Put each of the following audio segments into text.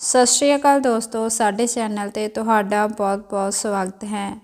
ਸਤਿ ਸ਼੍ਰੀ ਅਕਾਲ ਦੋਸਤੋ, ਸਾਡੇ ਚੈਨਲ ਤੇ ਤੁਹਾਡਾ ਬਹੁਤ-ਬਹੁਤ ਸਵਾਗਤ ਹੈ।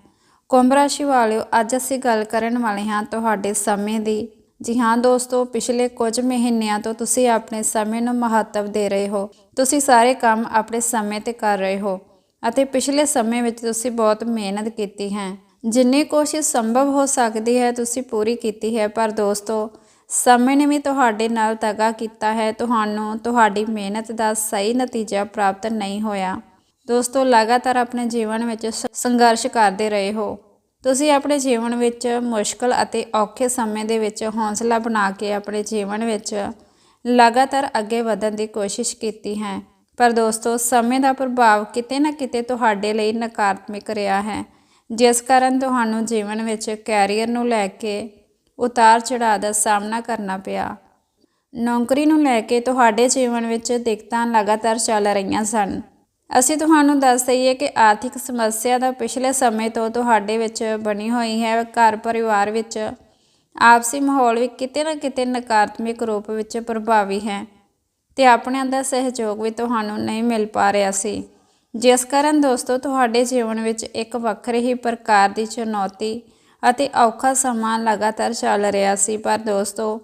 ਕੁੰਭ ਰਾਸ਼ੀ ਵਾਲਿਓ, ਅੱਜ ਅਸੀਂ ਗੱਲ ਕਰਨ ਵਾਲੇ ਹਾਂ ਤੁਹਾਡੇ ਸਮੇਂ ਦੀ। ਜੀ ਹਾਂ ਦੋਸਤੋ, ਪਿਛਲੇ ਕੁਝ ਮਹੀਨਿਆਂ ਤੋਂ ਤੁਸੀਂ ਆਪਣੇ ਸਮੇਂ ਨੂੰ ਮਹੱਤਵ ਦੇ ਰਹੇ ਹੋ। ਤੁਸੀਂ ਸਾਰੇ ਕੰਮ ਆਪਣੇ ਸਮੇਂ ਤੇ ਕਰ ਰਹੇ ਹੋ ਅਤੇ ਪਿਛਲੇ ਸਮੇਂ ਵਿੱਚ ਤੁਸੀਂ ਬਹੁਤ ਮਿਹਨਤ ਕੀਤੀ ਹੈ। ਜਿੰਨੀ ਕੋਸ਼ਿਸ਼ ਸੰਭਵ ਹੋ ਸਕਦੀ ਹੈ, ਤੁਸੀਂ ਪੂਰੀ ਕੀਤੀ ਹੈ। ਪਰ ਦੋਸਤੋ ਸਮੇਂ ਨੇ ਵੀ ਤੁਹਾਡੇ ਨਾਲ ਤਗਾ ਕੀਤਾ ਹੈ। ਤੁਹਾਨੂੰ ਤੁਹਾਡੀ ਮਿਹਨਤ ਦਾ ਸਹੀ ਨਤੀਜਾ ਪ੍ਰਾਪਤ ਨਹੀਂ ਹੋਇਆ। ਦੋਸਤੋ, ਲਗਾਤਾਰ ਆਪਣੇ ਜੀਵਨ ਵਿੱਚ ਸੰਘਰਸ਼ ਕਰਦੇ ਰਹੇ ਹੋ। ਤੁਸੀਂ ਆਪਣੇ ਜੀਵਨ ਵਿੱਚ ਮੁਸ਼ਕਲ ਅਤੇ ਔਖੇ ਸਮੇਂ ਦੇ ਵਿੱਚ ਹੌਸਲਾ ਬਣਾ ਕੇ ਆਪਣੇ ਜੀਵਨ ਵਿੱਚ ਲਗਾਤਾਰ ਅੱਗੇ ਵਧਣ ਦੀ ਕੋਸ਼ਿਸ਼ ਕੀਤੀ ਹੈ। ਪਰ ਦੋਸਤੋ, ਸਮੇਂ ਦਾ ਪ੍ਰਭਾਵ ਕਿਤੇ ਨਾ ਕਿਤੇ ਤੁਹਾਡੇ ਲਈ ਨਕਾਰਾਤਮਕ ਰਿਹਾ ਹੈ। ਜਿਸ ਕਾਰਨ ਤੁਹਾਨੂੰ ਜੀਵਨ ਵਿੱਚ ਕੈਰੀਅਰ ਨੂੰ ਲੈ ਕੇ ਉਤਾਰ ਚੜਾਅ ਦਾ ਸਾਹਮਣਾ ਕਰਨਾ ਪਿਆ। ਨੌਕਰੀ ਨੂੰ ਲੈ ਕੇ ਤੁਹਾਡੇ ਜੀਵਨ ਵਿੱਚ ਦਿੱਕਤਾਂ ਲਗਾਤਾਰ ਚੱਲ ਰਹੀਆਂ ਸਨ। ਅਸੀਂ ਤੁਹਾਨੂੰ ਦੱਸ ਦਈਏ ਕਿ ਆਰਥਿਕ ਸਮੱਸਿਆ ਦਾ ਪਿਛਲੇ ਸਮੇਂ ਤੋਂ ਤੁਹਾਡੇ ਵਿੱਚ ਬਣੀ ਹੋਈ ਹੈ। ਘਰ ਪਰਿਵਾਰ ਵਿੱਚ ਆਪਸੀ ਮਾਹੌਲ ਵੀ ਕਿਤੇ ਨਾ ਕਿਤੇ ਨਕਾਰਾਤਮਕ ਰੂਪ ਵਿੱਚ ਪ੍ਰਭਾਵੀ ਹੈ ਤੇ ਆਪਣਿਆਂ ਦਾ ਸਹਿਯੋਗ ਵੀ ਤੁਹਾਨੂੰ ਨਹੀਂ ਮਿਲ ਪਾ ਰਿਹਾ ਸੀ। ਜਿਸ ਕਾਰਨ ਦੋਸਤੋ, ਤੁਹਾਡੇ ਜੀਵਨ ਵਿੱਚ ਇੱਕ ਵੱਖਰੇ ਹੀ ਪ੍ਰਕਾਰ ਦੀ ਚੁਣੌਤੀ ਅਤੇ ਔਖਾ ਸਮਾਂ ਲਗਾਤਾਰ ਚੱਲ ਰਿਹਾ ਸੀ। ਪਰ ਦੋਸਤੋ,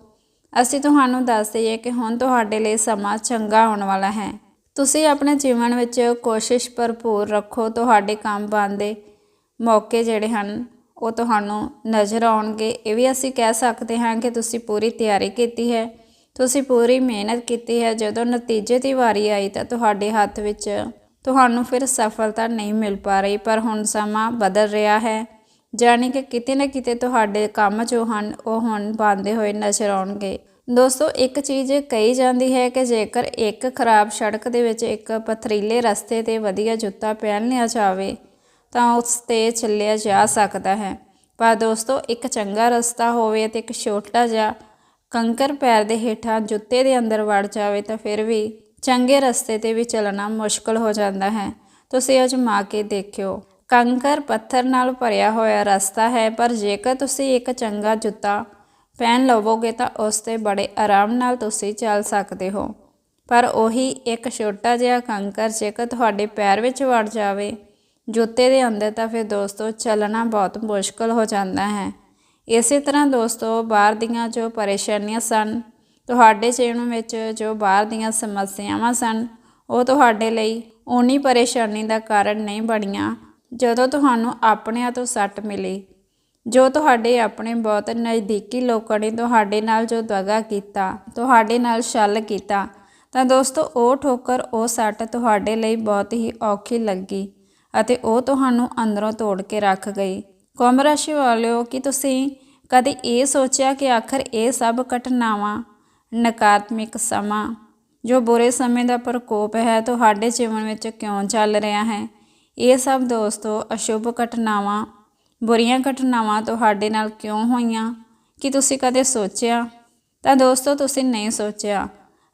ਅਸੀਂ ਤੁਹਾਨੂੰ ਦੱਸ ਦਈਏ ਕਿ ਹੁਣ ਤੁਹਾਡੇ ਲਈ ਸਮਾਂ ਚੰਗਾ ਆਉਣ ਵਾਲਾ ਹੈ। ਤੁਸੀਂ ਆਪਣੇ ਜੀਵਨ ਵਿੱਚ ਕੋਸ਼ਿਸ਼ ਭਰਪੂਰ ਰੱਖੋ। ਤੁਹਾਡੇ ਕੰਮ ਬਣਦੇ ਮੌਕੇ ਜਿਹੜੇ ਹਨ, ਉਹ ਤੁਹਾਨੂੰ ਨਜ਼ਰ ਆਉਣਗੇ। ਇਹ ਵੀ ਅਸੀਂ ਕਹਿ ਸਕਦੇ ਹਾਂ ਕਿ ਤੁਸੀਂ ਪੂਰੀ ਤਿਆਰੀ ਕੀਤੀ ਹੈ। ਤੁਸੀਂ ਪੂਰੀ ਮਿਹਨਤ ਕੀਤੀ ਹੈ। ਜਦੋਂ ਨਤੀਜੇ ਦੀ ਵਾਰੀ ਆਈ ਤਾਂ ਤੁਹਾਡੇ ਹੱਥ ਵਿੱਚ ਤੁਹਾਨੂੰ ਫਿਰ ਸਫਲਤਾ ਨਹੀਂ ਮਿਲ ਪਾ ਰਹੀ। ਪਰ ਹੁਣ ਸਮਾਂ ਬਦਲ ਰਿਹਾ ਹੈ। ਜਾਣੀ ਕਿ ਕਿਤੇ ਨਾ ਕਿਤੇ ਤੁਹਾਡੇ ਕੰਮ ਜੋ ਹਨ, ਉਹ ਹੁਣ ਬੰਦੇ ਹੋਏ ਨਜ਼ਰ ਆਉਣਗੇ। ਦੋਸਤੋ, ਇੱਕ ਚੀਜ਼ ਕਹੀ ਜਾਂਦੀ ਹੈ ਕਿ ਜੇਕਰ ਇੱਕ ਖਰਾਬ ਸੜਕ ਦੇ ਵਿੱਚ ਇੱਕ ਪਥਰੀਲੇ ਰਸਤੇ ਤੇ ਵਧੀਆ ਜੁੱਤਾ ਪਹਿਨ ਲਿਆ ਜਾਵੇ, ਤਾਂ ਉਸ ਤੇ ਚੱਲਿਆ ਜਾ ਸਕਦਾ ਹੈ। ਪਰ ਦੋਸਤੋ, ਇੱਕ ਚੰਗਾ ਰਸਤਾ ਹੋਵੇ ਤੇ ਇੱਕ ਛੋਟਾ ਜਿਹਾ ਕੰਕਰ ਪੈਰ ਦੇ ਹੇਠਾਂ ਜੁੱਤੇ ਦੇ ਅੰਦਰ ਵੜ ਜਾਵੇ, ਤਾਂ ਫਿਰ ਵੀ ਚੰਗੇ ਰਸਤੇ ਤੇ ਵੀ ਚੱਲਣਾ ਮੁਸ਼ਕਲ ਹੋ ਜਾਂਦਾ ਹੈ। ਤੁਸੀਂ ਅਜਮਾ ਕੇ ਦੇਖਿਓ। ਕੰਕਰ ਪੱਥਰ ਨਾਲ ਭਰਿਆ ਹੋਇਆ ਰਸਤਾ ਹੈ, ਪਰ ਜੇਕਰ ਤੁਸੀਂ ਇੱਕ ਚੰਗਾ ਜੁੱਤਾ ਪਹਿਨ ਲਵੋਗੇ ਤਾਂ ਉਸ ਤੇ ਬੜੇ ਆਰਾਮ ਨਾਲ ਤੁਸੀਂ ਚੱਲ ਸਕਦੇ ਹੋ। ਪਰ ਉਹੀ ਇੱਕ ਛੋਟਾ ਜਿਹਾ ਕੰਕਰ ਜੇਕਰ ਤੁਹਾਡੇ ਪੈਰ ਵਿੱਚ ਵੜ ਜਾਵੇ, ਜੁੱਤੇ ਦੇ ਅੰਦਰ ਤਾਂ ਫਿਰ ਦੋਸਤੋ ਚੱਲਣਾ ਬਹੁਤ ਮੁਸ਼ਕਲ ਹੋ ਜਾਂਦਾ ਹੈ। ਇਸੇ ਤਰ੍ਹਾਂ ਦੋਸਤੋ ਬਾਹਰ ਦੀਆਂ ਜੋ ਪਰੇਸ਼ਾਨੀਆਂ ਸਨ, ਤੁਹਾਡੇ ਜੀਵਨ ਵਿੱਚ ਜੋ ਬਾਹਰ ਦੀਆਂ ਸਮੱਸਿਆਵਾਂ ਸਨ, ਉਹ ਤੁਹਾਡੇ ਲਈ ਓਨੀ ਪਰੇਸ਼ਾਨੀ ਦਾ ਕਾਰਨ ਨਹੀਂ ਬਣੀਆਂ। ਜਦੋਂ ਤੁਹਾਨੂੰ ਆਪਣਿਆਂ ਤੋਂ ਸੱਟ ਮਿਲੀ, ਜੋ ਤੁਹਾਡੇ ਆਪਣੇ ਬਹੁਤ ਨਜ਼ਦੀਕੀ ਲੋਕਾਂ ਨੇ ਤੁਹਾਡੇ ਨਾਲ ਜੋ ਦਗਾ ਕੀਤਾ, ਤੁਹਾਡੇ ਨਾਲ ਛਲ ਕੀਤਾ, ਤਾਂ ਦੋਸਤੋ ਉਹ ਠੋਕਰ, ਉਹ ਸੱਟ ਤੁਹਾਡੇ ਲਈ ਬਹੁਤ ਹੀ ਔਖੀ ਲੱਗੀ ਅਤੇ ਉਹ ਤੁਹਾਨੂੰ ਅੰਦਰੋਂ ਤੋੜ ਕੇ ਰੱਖ ਗਈ। ਕੁੰਭ ਰਾਸ਼ੀ ਵਾਲਿਓ, ਕਿ ਤੁਸੀਂ ਕਦੇ ਇਹ ਸੋਚਿਆ ਕਿ ਆਖਰ ਇਹ ਸਭ ਘਟਨਾਵਾਂ ਨਕਾਰਾਤਮਕ ਸਮਾਂ, ਜੋ ਬੁਰੇ ਸਮੇਂ ਦਾ ਪ੍ਰਕੋਪ ਹੈ, ਤੁਹਾਡੇ ਜੀਵਨ ਵਿੱਚ ਕਿਉਂ ਚੱਲ ਰਿਹਾ ਹੈ? ਇਹ ਸਭ ਦੋਸਤੋ ਅਸ਼ੁਭ ਘਟਨਾਵਾਂ, ਬੁਰੀਆਂ ਘਟਨਾਵਾਂ ਤੁਹਾਡੇ ਨਾਲ ਕਿਉਂ ਹੋਈਆਂ? ਕਿ ਤੁਸੀਂ ਕਦੇ ਸੋਚਿਆ? ਤਾਂ ਦੋਸਤੋ ਤੁਸੀਂ ਨਹੀਂ ਸੋਚਿਆ।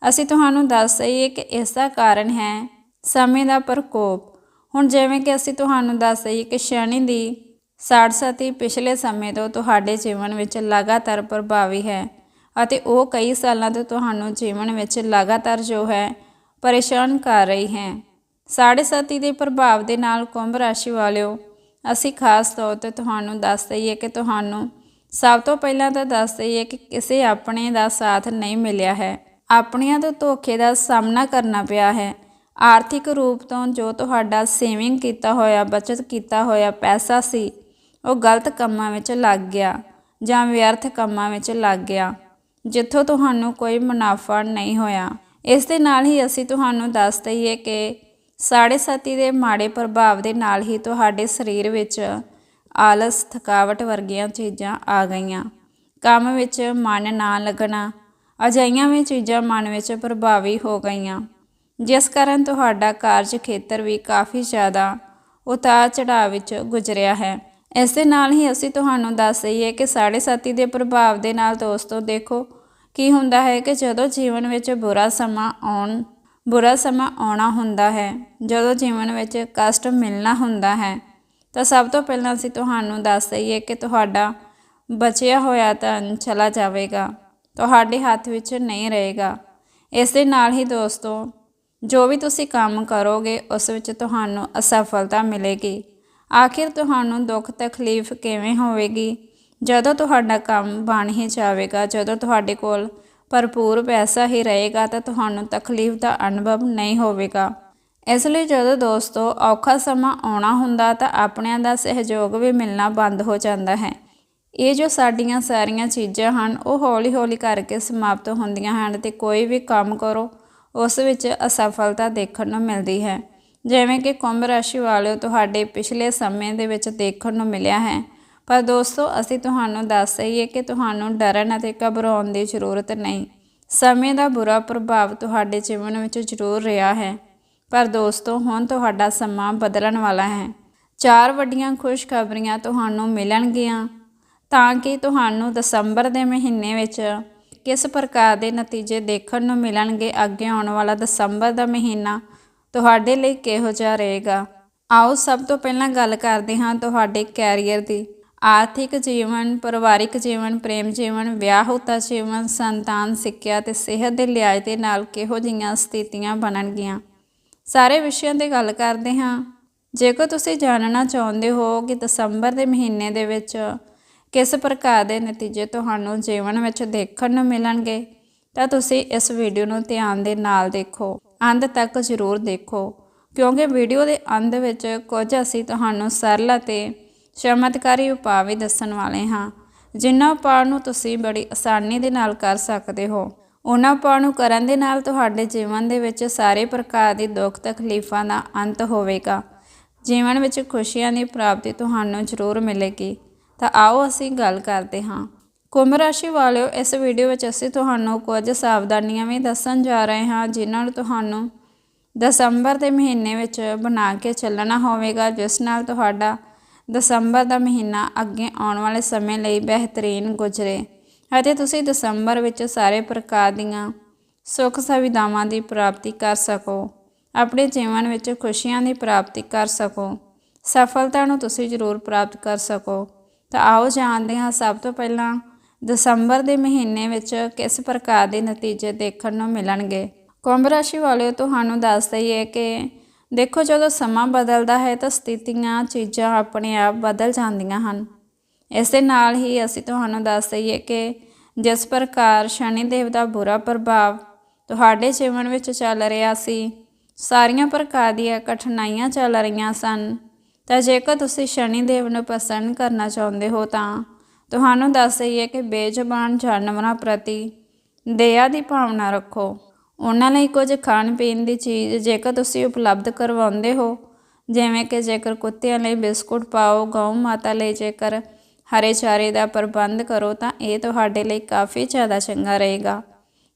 ਅਸੀਂ ਤੁਹਾਨੂੰ ਦੱਸ ਦਈਏ ਕਿ ਇਸ ਦਾ ਕਾਰਨ ਹੈ ਸਮੇਂ ਦਾ ਪ੍ਰਕੋਪ। ਹੁਣ ਜਿਵੇਂ ਕਿ ਅਸੀਂ ਤੁਹਾਨੂੰ ਦੱਸ ਦਈਏ ਕਿ ਸ਼ਨੀ ਦੀ ਸਾੜ ਪਿਛਲੇ ਸਮੇਂ ਤੋਂ ਤੁਹਾਡੇ ਜੀਵਨ ਵਿੱਚ ਲਗਾਤਾਰ ਪ੍ਰਭਾਵੀ ਹੈ ਅਤੇ ਉਹ ਕਈ ਸਾਲਾਂ ਤੋਂ ਤੁਹਾਨੂੰ ਜੀਵਨ ਵਿੱਚ ਲਗਾਤਾਰ ਜੋ ਹੈ, ਪਰੇਸ਼ਾਨ ਕਰ ਰਹੀ ਹੈ। ਸਾੜੇ ਸਤੀ ਦੇ ਪ੍ਰਭਾਵ ਦੇ ਨਾਲ ਕੁੰਭ ਰਾਸ਼ੀ ਵਾਲਿਓ, ਅਸੀਂ ਖਾਸ ਤੌਰ ਤੇ ਤੁਹਾਨੂੰ ਦੱਸ ਦਈਏ ਕਿ ਤੁਹਾਨੂੰ ਸਭ ਤੋਂ ਪਹਿਲਾਂ ਤਾਂ ਦੱਸ ਦਈਏ ਕਿ ਕਿਸੇ ਆਪਣੇ ਦਾ ਸਾਥ ਨਹੀਂ ਮਿਲਿਆ ਹੈ। ਆਪਣਿਆਂ ਤੋਂ ਧੋਖੇ ਦਾ ਸਾਹਮਣਾ ਕਰਨਾ ਪਿਆ ਹੈ। ਆਰਥਿਕ ਰੂਪ ਤੋਂ ਜੋ ਤੁਹਾਡਾ ਸੇਵਿੰਗ ਕੀਤਾ ਹੋਇਆ, ਬਚਤ ਕੀਤਾ ਹੋਇਆ ਪੈਸਾ ਸੀ, ਉਹ ਗਲਤ ਕੰਮਾਂ ਵਿੱਚ ਲੱਗ ਗਿਆ ਜਾਂ ਵਿਅਰਥ ਕੰਮਾਂ ਵਿੱਚ ਲੱਗ ਗਿਆ, ਜਿੱਥੋਂ ਤੁਹਾਨੂੰ ਕੋਈ ਮੁਨਾਫਾ ਨਹੀਂ ਹੋਇਆ। ਇਸ ਦੇ ਨਾਲ ਹੀ ਅਸੀਂ ਤੁਹਾਨੂੰ ਦੱਸ ਦਈਏ ਕਿ ਸਾੜੇ ਸਤੀ ਦੇ ਮਾੜੇ ਪ੍ਰਭਾਵ ਦੇ ਨਾਲ ਹੀ ਤੁਹਾਡੇ ਸਰੀਰ ਵਿੱਚ ਆਲਸ, ਥਕਾਵਟ ਵਰਗੀਆਂ ਚੀਜ਼ਾਂ ਆ ਗਈਆਂ। ਕੰਮ ਵਿੱਚ ਮਨ ਨਾ ਲੱਗਣਾ, ਅਜਿਹੀਆਂ ਵੀ ਚੀਜ਼ਾਂ ਮਨ ਵਿੱਚ ਪ੍ਰਭਾਵੀ ਹੋ ਗਈਆਂ। ਜਿਸ ਕਾਰਨ ਤੁਹਾਡਾ ਕਾਰਜ ਖੇਤਰ ਵੀ ਕਾਫੀ ਜ਼ਿਆਦਾ ਉਤਾਰ ਚੜਾਅ ਵਿੱਚ ਗੁਜ਼ਰਿਆ ਹੈ। ਇਸ ਦੇ ਨਾਲ ਹੀ ਅਸੀਂ ਤੁਹਾਨੂੰ ਦੱਸ ਦਈਏ ਕਿ ਸਾੜੇ ਸਤੀ ਦੇ ਪ੍ਰਭਾਵ ਦੇ ਨਾਲ ਦੋਸਤੋ, ਦੇਖੋ ਕੀ ਹੁੰਦਾ ਹੈ ਕਿ ਜਦੋਂ ਜੀਵਨ ਵਿੱਚ ਬੁਰਾ ਸਮਾਂ ਆਉਣ ਬੁਰਾ ਸਮਾਂ ਆਉਣਾ ਹੁੰਦਾ ਹੈ। ਜਦੋਂ ਜੀਵਨ ਵਿੱਚ ਕਸ਼ਟ ਮਿਲਣਾ ਹੁੰਦਾ ਹੈ, ਤਾਂ ਸਭ ਤੋਂ ਪਹਿਲਾਂ ਅਸੀਂ ਤੁਹਾਨੂੰ ਦੱਸ ਦਈਏ ਕਿ ਤੁਹਾਡਾ ਬਚਿਆ ਹੋਇਆ ਧਨ ਚਲਾ ਜਾਵੇਗਾ, ਤੁਹਾਡੇ ਹੱਥ ਵਿੱਚ ਨਹੀਂ ਰਹੇਗਾ। ਇਸ ਦੇ ਨਾਲ ਹੀ ਦੋਸਤੋ, ਜੋ ਵੀ ਤੁਸੀਂ ਕੰਮ ਕਰੋਗੇ, ਉਸ ਵਿੱਚ ਤੁਹਾਨੂੰ ਅਸਫਲਤਾ ਮਿਲੇਗੀ। ਆਖਿਰ ਤੁਹਾਨੂੰ ਦੁੱਖ ਤਕਲੀਫ ਕਿਵੇਂ ਹੋਵੇਗੀ? ਜਦੋਂ ਤੁਹਾਡਾ ਕੰਮ ਬਣ ਹੀ ਜਾਵੇਗਾ, ਜਦੋਂ ਤੁਹਾਡੇ ਕੋਲ ਭਰਪੂਰ ਪੈਸਾ ਹੀ ਰਹੇਗਾ ਤਾਂ ਤੁਹਾਨੂੰ ਤਕਲੀਫ ਦਾ ਅਨੁਭਵ ਨਹੀਂ ਹੋਵੇਗਾ। ਇਸ ਲਈ ਜਦੋਂ ਦੋਸਤੋ ਔਖਾ ਸਮਾਂ ਆਉਣਾ ਹੁੰਦਾ ਤਾਂ ਆਪਣਿਆਂ ਦਾ ਸਹਿਯੋਗ ਵੀ ਮਿਲਣਾ ਬੰਦ ਹੋ ਜਾਂਦਾ ਹੈ। ਇਹ ਜੋ ਸਾਡੀਆਂ ਸਾਰੀਆਂ ਚੀਜ਼ਾਂ ਹਨ, ਉਹ ਹੌਲੀ-ਹੌਲੀ ਕਰਕੇ ਸਮਾਪਤ ਹੁੰਦੀਆਂ ਹਨ ਤੇ ਕੋਈ ਵੀ ਕੰਮ ਕਰੋ, ਉਸ ਵਿੱਚ ਅਸਫਲਤਾ ਦੇਖਣ ਨੂੰ ਮਿਲਦੀ ਹੈ। ਜਿਵੇਂ ਕਿ ਕੁੰਭ ਰਾਸ਼ੀ ਵਾਲਿਓ ਤੁਹਾਡੇ ਪਿਛਲੇ ਸਮੇਂ ਦੇ ਵਿੱਚ ਦੇਖਣ ਨੂੰ ਮਿਲਿਆ ਹੈ। ਪਰ ਦੋਸਤੋ, ਅਸੀਂ ਤੁਹਾਨੂੰ ਦੱਸ ਦਈਏ ਕਿ ਤੁਹਾਨੂੰ ਡਰਨ ਅਤੇ ਘਬਰਾਉਣ ਦੀ ਜ਼ਰੂਰਤ ਨਹੀਂ। ਸਮੇਂ ਦਾ ਬੁਰਾ ਪ੍ਰਭਾਵ ਤੁਹਾਡੇ ਜੀਵਨ ਵਿੱਚ ਜ਼ਰੂਰ ਰਿਹਾ ਹੈ। ਪਰ ਦੋਸਤੋ, ਹੁਣ ਤੁਹਾਡਾ ਸਮਾਂ ਬਦਲਣ ਵਾਲਾ ਹੈ। ਚਾਰ ਵੱਡੀਆਂ ਖੁਸ਼ਖਬਰੀਆਂ ਤੁਹਾਨੂੰ ਮਿਲਣਗੀਆਂ, ਤਾਂ ਕਿ ਤੁਹਾਨੂੰ ਦਸੰਬਰ ਦੇ ਮਹੀਨੇ ਵਿੱਚ ਕਿਸ ਪ੍ਰਕਾਰ ਦੇ ਨਤੀਜੇ ਦੇਖਣ ਨੂੰ ਮਿਲਣਗੇ, ਅੱਗੇ ਆਉਣ ਵਾਲਾ ਦਸੰਬਰ ਦਾ ਮਹੀਨਾ ਤੁਹਾਡੇ ਲਈ ਕਿਹੋ ਜਿਹਾ ਰਹੇਗਾ। ਆਓ, ਸਭ ਤੋਂ ਪਹਿਲਾਂ ਗੱਲ ਕਰਦੇ ਹਾਂ ਤੁਹਾਡੇ ਕੈਰੀਅਰ ਦੀ। ਆਰਥਿਕ ਜੀਵਨ, ਪਰਿਵਾਰਿਕ ਜੀਵਨ, ਪ੍ਰੇਮ ਜੀਵਨ ਵਿਆਹੁਤਾ ਜੀਵਨ, ਸੰਤਾਨ, ਸਿੱਖਿਆ ਤੇ ਸਿਹਤ ਦੇ ਲਿਹਾਜ਼ ਦੇ ਨਾਲ ਕਿਹੋ ਜਿਹੀਆਂ ਸਥਿਤੀਆਂ ਬਣਨਗੀਆਂ? ਸਾਰੇ ਵਿਸ਼ਿਆਂ ਤੇ ਗੱਲ ਕਰਦੇ ਹਾਂ। ਜੇਕਰ ਤੁਸੀਂ ਜਾਣਨਾ ਚਾਹੁੰਦੇ ਹੋ ਕਿ ਦਸੰਬਰ ਦੇ ਮਹੀਨੇ ਦੇ ਵਿੱਚ ਕਿਸ ਪ੍ਰਕਾਰ ਦੇ ਨਤੀਜੇ ਤੁਹਾਨੂੰ ਜੀਵਨ ਵਿੱਚ ਦੇਖਣ ਨੂੰ ਮਿਲਣਗੇ, ਤਾਂ ਤੁਸੀਂ ਇਸ ਵੀਡੀਓ ਨੂੰ ਧਿਆਨ ਦੇ ਨਾਲ ਦੇਖੋ। ਅੰਤ ਤੱਕ ਜ਼ਰੂਰ ਦੇਖੋ, ਕਿਉਂਕਿ ਵੀਡੀਓ ਦੇ ਅੰਤ ਵਿੱਚ ਕੁਝ ਅਸੀਂ ਤੁਹਾਨੂੰ ਸਰਲ ਅਤੇ ਚਮਤਕਾਰੀ ਉਪਾਅ ਵੀ ਦੱਸਣ ਵਾਲੇ ਹਾਂ। ਜਿਨ੍ਹਾਂ ਉਪਾਅ ਨੂੰ ਤੁਸੀਂ ਬੜੀ ਆਸਾਨੀ ਦੇ ਨਾਲ ਕਰ ਸਕਦੇ ਹੋ, ਉਹਨਾਂ ਉਪਾਅ ਨੂੰ ਕਰਨ ਦੇ ਨਾਲ ਤੁਹਾਡੇ ਜੀਵਨ ਦੇ ਵਿੱਚ ਸਾਰੇ ਪ੍ਰਕਾਰ ਦੀ ਦੁੱਖ ਤਕਲੀਫਾਂ ਦਾ ਅੰਤ ਹੋਵੇਗਾ। ਜੀਵਨ ਵਿੱਚ ਖੁਸ਼ੀਆਂ ਦੀ ਪ੍ਰਾਪਤੀ ਤੁਹਾਨੂੰ ਜ਼ਰੂਰ ਮਿਲੇਗੀ। ਤਾਂ ਆਓ ਅਸੀਂ ਗੱਲ ਕਰਦੇ ਹਾਂ। ਕੁੰਭ ਰਾਸ਼ੀ ਵਾਲਿਓ, ਇਸ ਵੀਡੀਓ ਵਿੱਚ ਅਸੀਂ ਤੁਹਾਨੂੰ ਕੁਝ ਸਾਵਧਾਨੀਆਂ ਵੀ ਦੱਸਣ ਜਾ ਰਹੇ ਹਾਂ, ਜਿਨ੍ਹਾਂ ਨੂੰ ਤੁਹਾਨੂੰ ਦਸੰਬਰ ਦੇ ਮਹੀਨੇ ਵਿੱਚ ਬਣਾ ਕੇ ਚੱਲਣਾ ਹੋਵੇਗਾ, ਜਿਸ ਨਾਲ ਤੁਹਾਡਾ ਦਸੰਬਰ ਦਾ ਮਹੀਨਾ ਅੱਗੇ ਆਉਣ ਵਾਲੇ ਸਮੇਂ ਲਈ ਬਿਹਤਰੀਨ ਗੁਜ਼ਰੇ ਅਤੇ ਤੁਸੀਂ ਦਸੰਬਰ ਵਿੱਚ ਸਾਰੇ ਪ੍ਰਕਾਰ ਦੀਆਂ ਸੁੱਖ ਸੁਵਿਧਾਵਾਂ ਦੀ ਪ੍ਰਾਪਤੀ ਕਰ ਸਕੋ, ਆਪਣੇ ਜੀਵਨ ਵਿੱਚ ਖੁਸ਼ੀਆਂ ਦੀ ਪ੍ਰਾਪਤੀ ਕਰ ਸਕੋ, ਸਫਲਤਾ ਨੂੰ ਤੁਸੀਂ ਜ਼ਰੂਰ ਪ੍ਰਾਪਤ ਕਰ ਸਕੋ। ਤਾਂ ਆਓ ਜਾਣਦੇ ਹਾਂ ਸਭ ਤੋਂ ਪਹਿਲਾਂ ਦਸੰਬਰ ਦੇ ਮਹੀਨੇ ਵਿੱਚ ਕਿਸ ਪ੍ਰਕਾਰ ਦੇ ਨਤੀਜੇ ਦੇਖਣ ਨੂੰ ਮਿਲਣਗੇ। ਕੁੰਭ ਰਾਸ਼ੀ ਵਾਲਿਓ, ਤੁਹਾਨੂੰ ਦੱਸ ਦਈਏ ਕਿ ਦੇਖੋ, ਜਦੋਂ ਸਮਾਂ ਬਦਲਦਾ ਹੈ ਤਾਂ ਸਥਿਤੀਆਂ, ਚੀਜ਼ਾਂ ਆਪਣੇ ਆਪ ਬਦਲ ਜਾਂਦੀਆਂ ਹਨ। ਇਸ ਦੇ ਨਾਲ ਹੀ ਅਸੀਂ ਤੁਹਾਨੂੰ ਦੱਸ ਦਈਏ ਕਿ ਜਿਸ ਪ੍ਰਕਾਰ ਸ਼ਨੀ ਦੇਵ ਦਾ ਬੁਰਾ ਪ੍ਰਭਾਵ ਤੁਹਾਡੇ ਜੀਵਨ ਵਿੱਚ ਚੱਲ ਰਿਹਾ ਸੀ, ਸਾਰੀਆਂ ਪ੍ਰਕਾਰ ਦੀਆਂ ਕਠਿਨਾਈਆਂ ਚੱਲ ਰਹੀਆਂ ਸਨ। ਤਾਂ ਜੇਕਰ ਤੁਸੀਂ ਸ਼ਨੀ ਦੇਵ ਨੂੰ ਪਸੰਦ ਕਰਨਾ ਚਾਹੁੰਦੇ ਹੋ ਤਾਂ ਤੁਹਾਨੂੰ ਦੱਸ ਦਈਏ ਕਿ ਬੇਜ਼ਬਾਨ ਜਾਨਵਰਾਂ ਪ੍ਰਤੀ ਦਇਆ ਦੀ ਭਾਵਨਾ ਰੱਖੋ। ਉਹਨਾਂ ਲਈ ਕੁਝ ਖਾਣ ਪੀਣ ਦੀ ਚੀਜ਼ ਜੇਕਰ ਤੁਸੀਂ ਉਪਲਬਧ ਕਰਵਾਉਂਦੇ ਹੋ, ਜਿਵੇਂ ਕਿ ਜੇਕਰ ਕੁੱਤਿਆਂ ਲਈ ਬਿਸਕੁਟ ਪਾਓ, ਗਊ ਮਾਤਾ ਲਈ ਜੇਕਰ ਹਰੇ ਚਾਰੇ ਦਾ ਪ੍ਰਬੰਧ ਕਰੋ, ਤਾਂ ਇਹ ਤੁਹਾਡੇ ਲਈ ਕਾਫੀ ਜ਼ਿਆਦਾ ਚੰਗਾ ਰਹੇਗਾ।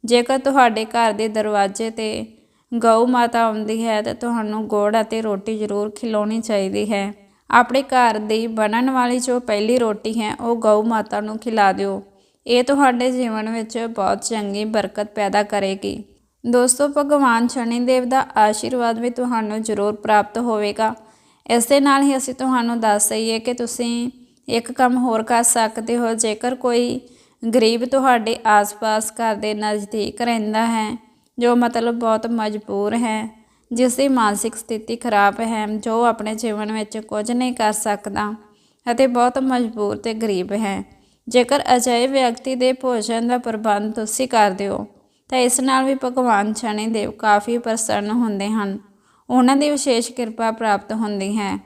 ਜੇਕਰ ਤੁਹਾਡੇ ਘਰ ਦੇ ਦਰਵਾਜ਼ੇ ਤੇ ਗਊ ਮਾਤਾ ਆਉਂਦੀ ਹੈ, ਤਾਂ ਤੁਹਾਨੂੰ ਗੁੜ ਅਤੇ ਰੋਟੀ ਜ਼ਰੂਰ ਖਿਲਾਉਣੀ ਚਾਹੀਦੀ ਹੈ। ਆਪਣੇ ਘਰ ਦੀ ਬਣਨ ਵਾਲੀ ਜੋ ਪਹਿਲੀ ਰੋਟੀ ਹੈ, ਉਹ ਗਊ ਮਾਤਾ ਨੂੰ ਖਿਲਾ ਦਿਓ। ਇਹ ਤੁਹਾਡੇ ਜੀਵਨ ਵਿੱਚ ਬਹੁਤ ਚੰਗੀ ਬਰਕਤ ਪੈਦਾ ਕਰੇਗੀ। ਦੋਸਤੋ, ਭਗਵਾਨ ਸ਼ਨੀ ਦੇਵ ਦਾ ਆਸ਼ੀਰਵਾਦ ਵੀ ਤੁਹਾਨੂੰ ਜ਼ਰੂਰ ਪ੍ਰਾਪਤ ਹੋਵੇਗਾ। ਇਸ ਦੇ ਨਾਲ ਹੀ ਅਸੀਂ ਤੁਹਾਨੂੰ ਦੱਸ ਦਈਏ ਕਿ ਤੁਸੀਂ ਇੱਕ ਕੰਮ ਹੋਰ ਕਰ ਸਕਦੇ ਹੋ, ਜੇਕਰ ਕੋਈ ਗਰੀਬ ਤੁਹਾਡੇ ਆਸ-ਪਾਸ ਘਰ ਦੇ ਨਜ਼ਦੀਕ ਰਹਿੰਦਾ ਹੈ, ਜੋ ਮਤਲਬ ਬਹੁਤ ਮਜਬੂਰ ਹੈ, ਜਿਸ ਦੀ ਮਾਨਸਿਕ ਸਥਿਤੀ ਖਰਾਬ ਹੈ, ਜੋ ਆਪਣੇ ਜੀਵਨ ਵਿੱਚ ਕੁਝ ਨਹੀਂ ਕਰ ਸਕਦਾ ਅਤੇ ਬਹੁਤ ਮਜਬੂਰ ਤੇ ਗਰੀਬ ਹੈ, ਜੇਕਰ ਅਜਿਹੇ ਵਿਅਕਤੀ ਦੇ ਭੋਜਨ ਦਾ ਪ੍ਰਬੰਧ ਤੁਸੀਂ ਕਰ ਦਿਓ। ਤਾਂ ਇਸ ਨਾਲ ਵੀ ਭਗਵਾਨ ਸ਼ਨੀ ਦੇਵ ਕਾਫੀ ਪ੍ਰਸੰਨ ਹੁੰਦੇ ਹਨ। ਉਹਨਾਂ ਦੀ ਵਿਸ਼ੇਸ਼ ਕਿਰਪਾ ਪ੍ਰਾਪਤ ਹੁੰਦੀ ਹੈ।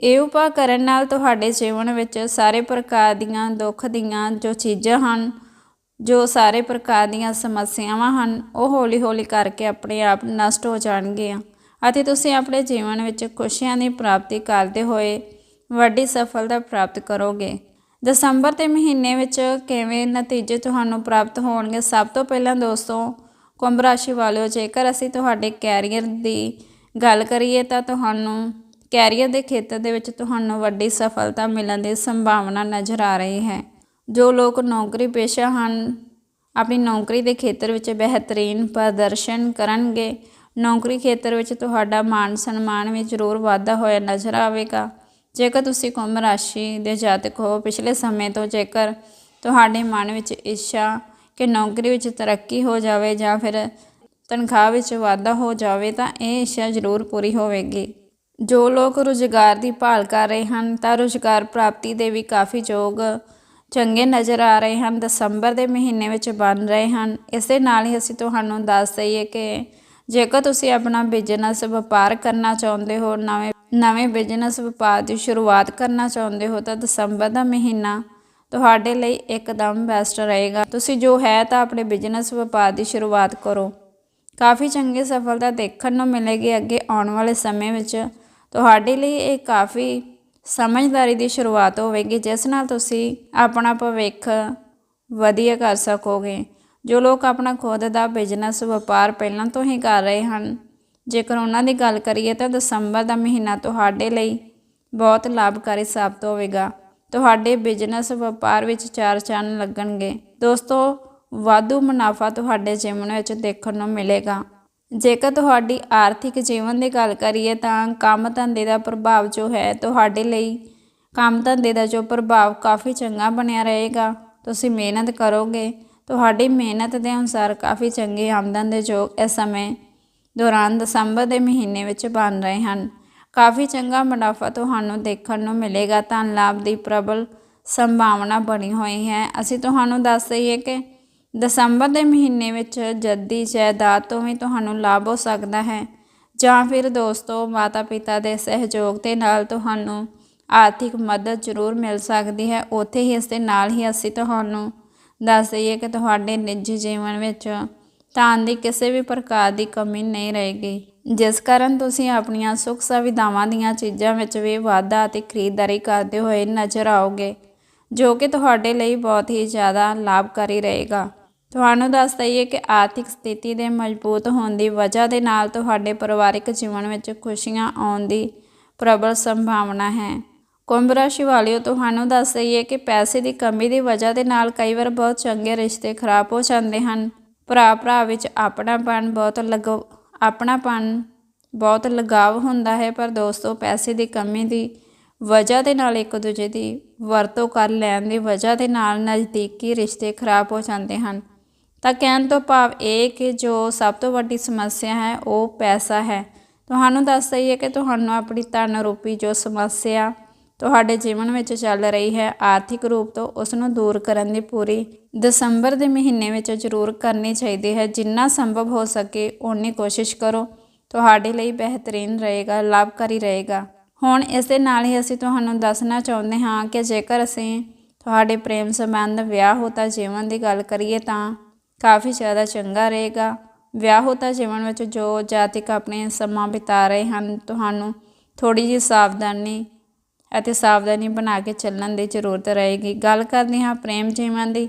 ਇਹ ਉਪਾਅ ਕਰਨ ਨਾਲ ਤੁਹਾਡੇ ਜੀਵਨ ਵਿੱਚ ਸਾਰੇ ਪ੍ਰਕਾਰ ਦੀਆਂ ਦੁੱਖ ਦੀਆਂ ਜੋ ਚੀਜ਼ਾਂ ਹਨ, ਜੋ ਸਾਰੇ ਪ੍ਰਕਾਰ ਦੀਆਂ ਸਮੱਸਿਆਵਾਂ ਹਨ, ਉਹ ਹੌਲੀ-ਹੌਲੀ ਕਰਕੇ ਆਪਣੇ ਆਪ ਨਸ਼ਟ ਹੋ ਜਾਣਗੀਆਂ ਅਤੇ ਤੁਸੀਂ ਆਪਣੇ ਜੀਵਨ ਵਿੱਚ ਖੁਸ਼ੀਆਂ ਦੀ ਪ੍ਰਾਪਤੀ ਕਰਦੇ ਹੋਏ ਵੱਡੀ ਸਫਲਤਾ ਪ੍ਰਾਪਤ ਕਰੋਗੇ। ਦਸੰਬਰ ਦੇ ਮਹੀਨੇ ਵਿੱਚ ਕਿਵੇਂ ਨਤੀਜੇ ਤੁਹਾਨੂੰ ਪ੍ਰਾਪਤ ਹੋਣਗੇ? ਸਭ ਤੋਂ ਪਹਿਲਾਂ ਦੋਸਤੋ, ਕੁੰਭ ਰਾਸ਼ੀ ਵਾਲਿਓ, ਜੇਕਰ ਅਸੀਂ ਤੁਹਾਡੇ ਕੈਰੀਅਰ ਦੀ ਗੱਲ ਕਰੀਏ ਤਾਂ ਤੁਹਾਨੂੰ ਕੈਰੀਅਰ ਦੇ ਖੇਤਰ ਦੇ ਵਿੱਚ ਤੁਹਾਨੂੰ ਵੱਡੀ ਸਫਲਤਾ ਮਿਲਣ ਦੀ ਸੰਭਾਵਨਾ ਨਜ਼ਰ ਆ ਰਹੀ ਹੈ। ਜੋ ਲੋਕ ਨੌਕਰੀ ਪੇਸ਼ਾ ਹਨ, ਆਪਣੀ ਨੌਕਰੀ ਦੇ ਖੇਤਰ ਵਿੱਚ ਬਿਹਤਰੀਨ ਪ੍ਰਦਰਸ਼ਨ ਕਰਨਗੇ। ਨੌਕਰੀ ਖੇਤਰ ਵਿੱਚ ਤੁਹਾਡਾ ਮਾਣ ਸਨਮਾਨ ਵੀ ਜ਼ਰੂਰ ਵਾਧਾ ਹੋਇਆ ਨਜ਼ਰ ਆਵੇਗਾ। ਜੇਕਰ ਤੁਸੀਂ ਕੁੰਭ ਰਾਸ਼ੀ ਦੇ ਜਾਤਕ ਹੋ, ਪਿਛਲੇ ਸਮੇਂ ਤੋਂ ਜੇਕਰ ਤੁਹਾਡੇ ਮਨ ਵਿੱਚ ਇੱਛਾ ਕਿ ਨੌਕਰੀ ਵਿੱਚ ਤਰੱਕੀ ਹੋ ਜਾਵੇ ਜਾਂ ਫਿਰ ਤਨਖਾਹ ਵਿੱਚ ਵਾਧਾ ਹੋ ਜਾਵੇ, ਤਾਂ ਇਹ ਇੱਛਾ ਜ਼ਰੂਰ ਪੂਰੀ ਹੋਵੇਗੀ। ਜੋ ਲੋਕ ਰੁਜ਼ਗਾਰ ਦੀ ਭਾਲ ਕਰ ਰਹੇ ਹਨ, ਤਾਂ ਰੁਜ਼ਗਾਰ ਪ੍ਰਾਪਤੀ ਦੇ ਵੀ ਕਾਫੀ ਯੋਗ ਚੰਗੇ ਨਜ਼ਰ ਆ ਰਹੇ ਹਨ। ਦਸੰਬਰ ਦੇ ਮਹੀਨੇ ਵਿੱਚ ਬਣ ਰਹੇ ਹਨ। ਇਸ ਦੇ ਨਾਲ ਹੀ ਅਸੀਂ ਤੁਹਾਨੂੰ ਦੱਸ ਦਈਏ ਕਿ ਜੇਕਰ ਤੁਸੀਂ ਆਪਣਾ ਬਿਜ਼ਨਸ ਵਪਾਰ ਕਰਨਾ ਚਾਹੁੰਦੇ ਹੋ, ਨਵੇਂ ਨਵੇਂ ਬਿਜ਼ਨਸ ਵਪਾਰ ਦੀ ਸ਼ੁਰੂਆਤ ਕਰਨਾ ਚਾਹੁੰਦੇ ਹੋ ਤਾਂ ਦਸੰਬਰ ਦਾ ਮਹੀਨਾ ਤੁਹਾਡੇ ਲਈ ਇੱਕਦਮ ਬੈਸਟ ਰਹੇਗਾ। ਤੁਸੀਂ ਜੋ ਹੈ ਤਾਂ ਆਪਣੇ ਬਿਜ਼ਨਸ ਵਪਾਰ ਦੀ ਸ਼ੁਰੂਆਤ ਕਰੋ। ਕਾਫੀ ਚੰਗੀ ਸਫਲਤਾ ਦੇਖਣ ਨੂੰ ਮਿਲੇਗੀ ਅੱਗੇ ਆਉਣ ਵਾਲੇ ਸਮੇਂ ਵਿੱਚ। ਤੁਹਾਡੇ ਲਈ ਇਹ ਕਾਫੀ ਸਮਝਦਾਰੀ ਦੀ ਸ਼ੁਰੂਆਤ ਹੋਵੇਗੀ, ਜਿਸ ਨਾਲ ਤੁਸੀਂ ਆਪਣਾ ਭਵਿੱਖ ਵਧੀਆ ਕਰ ਸਕੋਗੇ। ਜੋ ਲੋਕ ਆਪਣਾ ਖੁਦ ਦਾ ਬਿਜ਼ਨਸ ਵਪਾਰ ਪਹਿਲਾਂ ਤੋਂ ਹੀ ਕਰ ਰਹੇ ਹਨ ਜੇਕਰ ਉਹਨਾਂ ਦੀ ਗੱਲ ਕਰੀਏ ਤਾਂ ਦਸੰਬਰ ਦਾ ਮਹੀਨਾ ਤੁਹਾਡੇ ਲਈ ਬਹੁਤ ਲਾਭਕਾਰੀ ਸਾਬਤ ਹੋਵੇਗਾ। ਤੁਹਾਡੇ ਬਿਜ਼ਨਸ ਵਪਾਰ ਵਿੱਚ ਚਾਰ ਚੰਨ ਲੱਗਣਗੇ। ਦੋਸਤੋ, ਵਾਧੂ ਮੁਨਾਫਾ ਤੁਹਾਡੇ ਜੀਵਨ ਵਿੱਚ ਦੇਖਣ ਨੂੰ ਮਿਲੇਗਾ। ਜੇਕਰ ਤੁਹਾਡੀ ਆਰਥਿਕ ਜੀਵਨ ਦੀ ਗੱਲ ਕਰੀਏ ਤਾਂ ਕੰਮ ਧੰਦੇ ਦਾ ਪ੍ਰਭਾਵ ਜੋ ਹੈ, ਤੁਹਾਡੇ ਲਈ ਕੰਮ ਧੰਦੇ ਦਾ ਜੋ ਪ੍ਰਭਾਵ ਕਾਫੀ ਚੰਗਾ ਬਣਿਆ ਰਹੇਗਾ। ਤੁਸੀਂ ਮਿਹਨਤ ਕਰੋਗੇ। ਤੁਹਾਡੀ ਮਿਹਨਤ ਦੇ ਅਨੁਸਾਰ ਕਾਫੀ ਚੰਗੀ ਆਮਦਨ ਦੇ ਯੋਗ ਇਸ ਸਮੇਂ ਦੌਰਾਨ ਦਸੰਬਰ ਦੇ ਮਹੀਨੇ ਵਿੱਚ ਬਣ ਰਹੇ ਹਨ। ਕਾਫੀ ਚੰਗਾ ਮੁਨਾਫਾ ਤੁਹਾਨੂੰ ਦੇਖਣ ਨੂੰ ਮਿਲੇਗਾ। ਧਨ ਲਾਭ ਦੀ ਪ੍ਰਬਲ ਸੰਭਾਵਨਾ ਬਣੀ ਹੋਈ ਹੈ। ਅਸੀਂ ਤੁਹਾਨੂੰ ਦੱਸ ਦਈਏ ਕਿ ਦਸੰਬਰ ਦੇ ਮਹੀਨੇ ਵਿੱਚ ਜੱਦੀ, ਜਾਇਦਾਦ ਤੋਂ ਵੀ ਤੁਹਾਨੂੰ ਲਾਭ ਹੋ ਸਕਦਾ ਹੈ। ਜਾਂ ਫਿਰ ਦੋਸਤੋ ਮਾਤਾ ਪਿਤਾ ਦੇ ਸਹਿਯੋਗ ਦੇ ਨਾਲ ਤੁਹਾਨੂੰ ਆਰਥਿਕ ਮਦਦ ਜ਼ਰੂਰ ਮਿਲ ਸਕਦੀ ਹੈ। ਉੱਥੇ ਹੀ ਇਸ ਦੇ ਨਾਲ ਹੀ ਅਸੀਂ ਤੁਹਾਨੂੰ ਦੱਸ ਦਈਏ ਕਿ ਤੁਹਾਡੇ ਨਿੱਜੀ ਜੀਵਨ ਵਿੱਚ ਧਨ ਦੀ ਕਿਸੇ ਵੀ ਪ੍ਰਕਾਰ ਦੀ ਕਮੀ ਨਹੀਂ ਰਹੇਗੀ ਜਿਸ ਕਾਰਨ ਤੁਸੀਂ ਆਪਣੀਆਂ ਸੁੱਖ ਸੁਵਿਧਾਵਾਂ ਦੀਆਂ ਚੀਜ਼ਾਂ ਵਿੱਚ ਵੀ ਵਾਧਾ ਅਤੇ ਖਰੀਦਦਾਰੀ ਕਰਦੇ ਹੋਏ ਨਜ਼ਰ ਆਓਗੇ, ਜੋ ਕਿ ਤੁਹਾਡੇ ਲਈ ਬਹੁਤ ਹੀ ਜ਼ਿਆਦਾ ਲਾਭਕਾਰੀ ਰਹੇਗਾ। ਤੁਹਾਨੂੰ ਦੱਸ ਦਈਏ ਕਿ ਆਰਥਿਕ ਸਥਿਤੀ ਦੇ ਮਜ਼ਬੂਤ ਹੋਣ ਦੀ ਵਜ੍ਹਾ ਦੇ ਨਾਲ ਤੁਹਾਡੇ ਪਰਿਵਾਰਕ ਜੀਵਨ ਵਿੱਚ ਖੁਸ਼ੀਆਂ ਆਉਣ ਦੀ ਪ੍ਰਬਲ ਸੰਭਾਵਨਾ ਹੈ। ਕੁੰਭ ਰਾਸ਼ੀ ਵਾਲਿਓ, ਤੁਹਾਨੂੰ ਦੱਸ ਦਈਏ ਕਿ ਪੈਸੇ ਦੀ ਕਮੀ ਦੀ ਵਜ੍ਹਾ ਦੇ ਨਾਲ ਕਈ ਵਾਰ ਬਹੁਤ ਚੰਗੇ ਰਿਸ਼ਤੇ ਖਰਾਬ ਹੋ ਜਾਂਦੇ ਹਨ। ਭਰਾ ਭਰਾ ਵਿੱਚ ਆਪਣਾਪਨ ਬਹੁਤ ਲਗ ਆਪਣਾਪਨ ਬਹੁਤ ਲਗਾਵ ਹੁੰਦਾ ਹੈ, ਪਰ ਦੋਸਤੋ, ਪੈਸੇ ਦੀ ਕਮੀ ਦੀ ਵਜ੍ਹਾ ਦੇ ਨਾਲ ਇੱਕ ਦੂਜੇ ਦੀ ਵਰਤੋਂ ਕਰ ਲੈਣ ਦੀ ਵਜ੍ਹਾ ਦੇ ਨਾਲ ਨਜ਼ਦੀਕੀ ਰਿਸ਼ਤੇ ਖਰਾਬ ਹੋ ਜਾਂਦੇ ਹਨ। ਤਾਂ ਕਹਿਣ ਤੋਂ ਭਾਵ ਇਹ ਕਿ ਜੋ ਸਭ ਤੋਂ ਵੱਡੀ ਸਮੱਸਿਆ ਹੈ, ਉਹ ਪੈਸਾ ਹੈ। ਤੁਹਾਨੂੰ ਦੱਸ ਦਈਏ ਕਿ ਤੁਹਾਨੂੰ ਆਪਣੀ ਧਨ ਰੂਪੀ ਜੋ ਸਮੱਸਿਆ ਤੁਹਾਡੇ ਜੀਵਨ ਵਿੱਚ ਚੱਲ ਰਹੀ ਹੈ ਆਰਥਿਕ ਰੂਪ ਤੋਂ ਉਸ ਨੂੰ ਦੂਰ ਕਰਨ ਦੀ ਪੂਰੀ ਦਸੰਬਰ ਦੇ ਮਹੀਨੇ ਵਿੱਚ ਜ਼ਰੂਰ ਕਰਨੀ ਚਾਹੀਦੀ ਹੈ। ਜਿੰਨਾ ਸੰਭਵ ਹੋ ਸਕੇ ਓਨੀ ਕੋਸ਼ਿਸ਼ ਕਰੋ। ਤੁਹਾਡੇ ਲਈ ਬਿਹਤਰੀਨ ਰਹੇਗਾ, ਲਾਭਕਾਰੀ ਰਹੇਗਾ। ਹੁਣ ਇਸ ਦੇ ਨਾਲ ਹੀ ਅਸੀਂ ਤੁਹਾਨੂੰ ਦੱਸਣਾ ਚਾਹੁੰਦੇ ਹਾਂ ਕਿ ਜੇਕਰ ਅਸੀਂ ਤੁਹਾਡੇ ਪ੍ਰੇਮ ਸੰਬੰਧ ਵਿਆਹ ਹੋਤਾ ਜੀਵਨ ਦੀ ਗੱਲ ਕਰੀਏ ਤਾਂ ਕਾਫੀ ਜ਼ਿਆਦਾ ਚੰਗਾ ਰਹੇਗਾ। ਵਿਆਹ ਹੋਤਾ ਜੀਵਨ ਵਿੱਚ ਜੋ ਜਾਤਿਕ ਆਪਣੇ ਸਮਾਂ ਬਿਤਾ ਰਹੇ ਹਨ, ਤੁਹਾਨੂੰ ਥੋੜੀ ਜਿਹੀ ਸਾਵਧਾਨੀ ਅਤੇ ਸਾਵਧਾਨੀ ਬਣਾ ਕੇ ਚੱਲਣ ਦੀ ਜ਼ਰੂਰਤ ਰਹੇਗੀ। ਗੱਲ ਕਰਦੇ ਹਾਂ ਪ੍ਰੇਮ ਜੀਵਨ ਦੀ।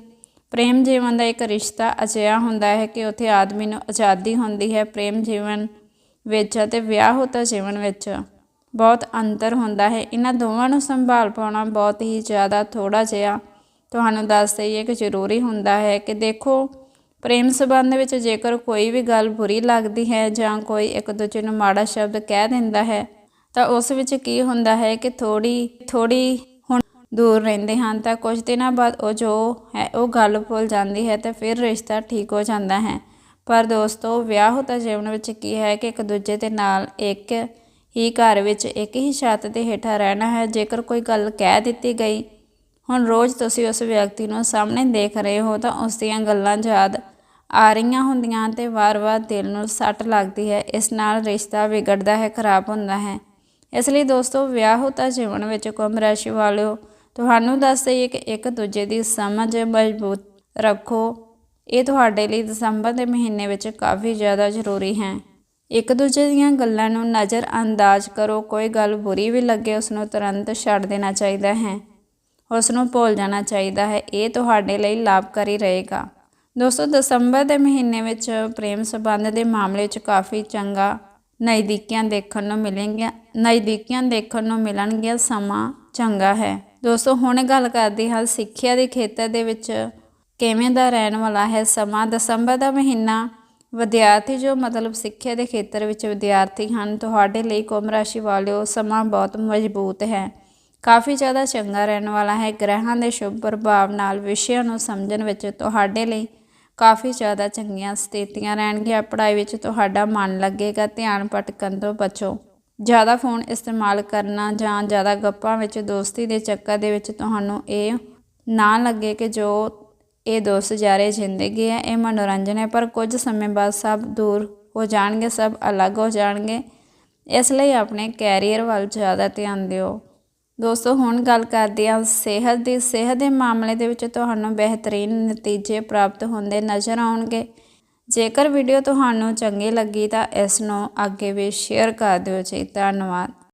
ਪ੍ਰੇਮ ਜੀਵਨ ਦਾ ਇੱਕ ਰਿਸ਼ਤਾ ਅਜਿਹਾ ਹੁੰਦਾ ਹੈ ਕਿ ਉੱਥੇ ਆਦਮੀ ਨੂੰ ਆਜ਼ਾਦੀ ਹੁੰਦੀ ਹੈ ਪ੍ਰੇਮ ਜੀਵਨ ਵਿੱਚ ਅਤੇ ਵਿਆਹ ਹੋਤਾ ਜੀਵਨ ਵਿੱਚ। ਬਹੁਤ ਅੰਤਰ ਹੁੰਦਾ ਹੈ। ਇਹਨਾਂ ਦੋਵਾਂ ਨੂੰ ਸੰਭਾਲ ਪਾਉਣਾ ਬਹੁਤ ਹੀ ਜ਼ਿਆਦਾ ਥੋੜਾ ਜਿਹਾ ਤੁਹਾਨੂੰ ਦੱਸ ਦਈਏ ਕਿ ਜ਼ਰੂਰੀ ਹੁੰਦਾ ਹੈ ਕਿ ਦੇਖੋ, ਪ੍ਰੇਮ ਸੰਬੰਧ ਵਿੱਚ ਜੇਕਰ ਕੋਈ ਵੀ ਗੱਲ ਬੁਰੀ ਲੱਗਦੀ ਹੈ ਜਾਂ ਕੋਈ ਇੱਕ ਦੂਜੇ ਨੂੰ ਮਾੜਾ ਸ਼ਬਦ ਕਹਿ ਦਿੰਦਾ ਹੈ ਤਾਂ ਉਸ ਵਿੱਚ ਕੀ ਹੁੰਦਾ ਹੈ ਕਿ ਥੋੜੀ ਥੋੜੀ ਹੁਣ ਦੂਰ ਰਹਿੰਦੇ ਹਨ, ਤਾਂ ਕੁਝ ਦਿਨਾਂ ਬਾਅਦ ਉਹ ਜੋ ਹੈ, ਉਹ ਗੱਲ ਭੁੱਲ ਜਾਂਦੀ ਹੈ ਤੇ ਫਿਰ ਰਿਸ਼ਤਾ ਠੀਕ ਹੋ ਜਾਂਦਾ ਹੈ। ਪਰ ਦੋਸਤੋ, ਵਿਆਹ ਹੋਤਾ ਜੀਵਨ ਵਿੱਚ ਕੀ ਹੈ ਕਿ ਇੱਕ ਦੂਜੇ ਦੇ ਨਾਲ ਇੱਕ ਹੀ ਘਰ ਵਿੱਚ ਇੱਕ ਹੀ ਛੱਤ ਦੇ ਹੇਠਾਂ ਰਹਿਣਾ ਹੈ। ਜੇਕਰ ਕੋਈ ਗੱਲ ਕਹਿ ਦਿੱਤੀ ਗਈ, ਹੁਣ ਰੋਜ਼ ਤੁਸੀਂ ਉਸ ਵਿਅਕਤੀ ਨੂੰ ਸਾਹਮਣੇ ਦੇਖ ਰਹੇ ਹੋ ਤਾਂ ਉਸ ਦੀਆਂ ਗੱਲਾਂ ਯਾਦ ਆ ਰਹੀਆਂ ਹੁੰਦੀਆਂ ਤੇ ਵਾਰ-ਵਾਰ ਦਿਲ ਨੂੰ ਸੱਟ ਲੱਗਦੀ ਹੈ। ਇਸ ਨਾਲ ਰਿਸ਼ਤਾ ਵਿਗੜਦਾ ਹੈ, ਖਰਾਬ ਹੁੰਦਾ ਹੈ। ਇਸ ਲਈ ਦੋਸਤੋ, ਵਿਆਹ ਹੋਤਾ ਜੀਵਨ ਵਿੱਚ ਕੁੰਭ ਰਾਸ਼ੀ ਵਾਲਿਓ, ਤੁਹਾਨੂੰ ਦੱਸ ਦਈਏ ਕਿ ਇੱਕ ਦੂਜੇ ਦੀ ਸਮਝ ਮਜ਼ਬੂਤ ਰੱਖੋ। ਇਹ ਤੁਹਾਡੇ ਲਈ ਦਸੰਬਰ ਦੇ ਮਹੀਨੇ ਵਿੱਚ ਕਾਫੀ ਜ਼ਿਆਦਾ ਜ਼ਰੂਰੀ ਹੈ। ਇੱਕ ਦੂਜੇ ਦੀਆਂ ਗੱਲਾਂ ਨੂੰ ਨਜ਼ਰ ਅੰਦਾਜ਼ ਕਰੋ। ਕੋਈ ਗੱਲ ਬੁਰੀ ਵੀ ਲੱਗੇ ਉਸ ਨੂੰ ਤੁਰੰਤ ਛੱਡ ਦੇਣਾ ਚਾਹੀਦਾ ਹੈ। ਉਸ ਨੂੰ ਭੁੱਲ ਜਾਣਾ ਚਾਹੀਦਾ ਹੈ। ਇਹ ਤੁਹਾਡੇ ਲਈ ਲਾਭਕਾਰੀ ਰਹੇਗਾ। ਦੋਸਤੋ, ਦਸੰਬਰ ਦੇ ਮਹੀਨੇ ਵਿੱਚ ਪ੍ਰੇਮ ਸੰਬੰਧ ਦੇ ਮਾਮਲੇ 'ਚ ਕਾਫੀ ਚੰਗਾ ਨਜ਼ਦੀਕੀਆਂ ਦੇਖਣ ਨੂੰ ਮਿਲਣਗੀਆਂ, ਨਜ਼ਦੀਕੀਆਂ ਦੇਖਣ ਨੂੰ ਮਿਲਣਗੀਆਂ ਸਮਾਂ ਚੰਗਾ ਹੈ। ਦੋਸਤੋ, ਹੁਣ ਗੱਲ ਕਰਦੇ ਹਾਂ ਸਿੱਖਿਆ ਦੇ ਖੇਤਰ ਦੇ ਵਿੱਚ ਕਿਵੇਂ ਦਾ ਰਹਿਣ ਵਾਲਾ ਹੈ ਸਮਾਂ। ਦਸੰਬਰ ਦਾ ਮਹੀਨਾ, ਵਿਦਿਆਰਥੀ ਜੋ ਮਤਲਬ ਸਿੱਖਿਆ ਦੇ ਖੇਤਰ ਵਿੱਚ ਵਿਦਿਆਰਥੀ ਹਨ, ਤੁਹਾਡੇ ਲਈ ਕੁੰਭ ਰਾਸ਼ੀ ਵਾਲਿਓ ਸਮਾਂ ਬਹੁਤ ਮਜ਼ਬੂਤ ਹੈ। ਕਾਫੀ ਜ਼ਿਆਦਾ ਚੰਗਾ ਰਹਿਣ ਵਾਲਾ ਹੈ। ਗ੍ਰਹਿਾਂ ਦੇ ਸ਼ੁਭ ਪ੍ਰਭਾਵ ਨਾਲ ਵਿਸ਼ਿਆਂ ਨੂੰ ਸਮਝਣ ਵਿੱਚ ਤੁਹਾਡੇ ਲਈ ਕਾਫੀ ਜ਼ਿਆਦਾ ਚੰਗੀਆਂ ਸਥਿਤੀਆਂ ਰਹਿਣਗੀਆਂ। ਪੜ੍ਹਾਈ ਵਿੱਚ ਤੁਹਾਡਾ ਮਨ ਲੱਗੇਗਾ ਧਿਆਨ ਭਟਕਣ ਤੋਂ ਬਚੋ। ਜ਼ਿਆਦਾ ਫੋਨ ਇਸਤੇਮਾਲ ਕਰਨਾ ਜਾਂ ਜ਼ਿਆਦਾ ਗੱਪਾਂ ਵਿੱਚ ਦੋਸਤੀ ਦੇ ਚੱਕਰ ਦੇ ਵਿੱਚ ਤੁਹਾਨੂੰ ਇਹ ਨਾ ਲੱਗੇ ਕਿ ਜੋ ਇਹ ਦੋਸਤ ਜਾਰੇ ਜ਼ਿੰਦਗੀ ਹੈ, ਇਹ ਮਨੋਰੰਜਨ ਹੈ। ਪਰ ਕੁਝ ਸਮੇਂ ਬਾਅਦ ਸਭ ਦੂਰ ਹੋ ਜਾਣਗੇ, ਸਭ ਅਲੱਗ ਹੋ ਜਾਣਗੇ। ਇਸ ਲਈ ਆਪਣੇ ਕੈਰੀਅਰ ਵੱਲ ਜ਼ਿਆਦਾ ਧਿਆਨ ਦਿਓ। ਦੋਸਤੋ, ਹੁਣ ਗੱਲ ਕਰਦੇ ਹਾਂ ਸਿਹਤ ਦੀ। ਸਿਹਤ ਦੇ ਮਾਮਲੇ ਦੇ ਵਿੱਚ ਤੁਹਾਨੂੰ ਬਿਹਤਰੀਨ ਨਤੀਜੇ ਪ੍ਰਾਪਤ ਹੁੰਦੇ ਨਜ਼ਰ ਆਉਣਗੇ। ਜੇਕਰ ਵੀਡੀਓ ਤੁਹਾਨੂੰ ਚੰਗੀ ਲੱਗੀ ਤਾਂ ਇਸ ਨੂੰ ਅੱਗੇ ਵੀ ਸ਼ੇਅਰ ਕਰ ਦਿਓ ਜੀ। ਧੰਨਵਾਦ।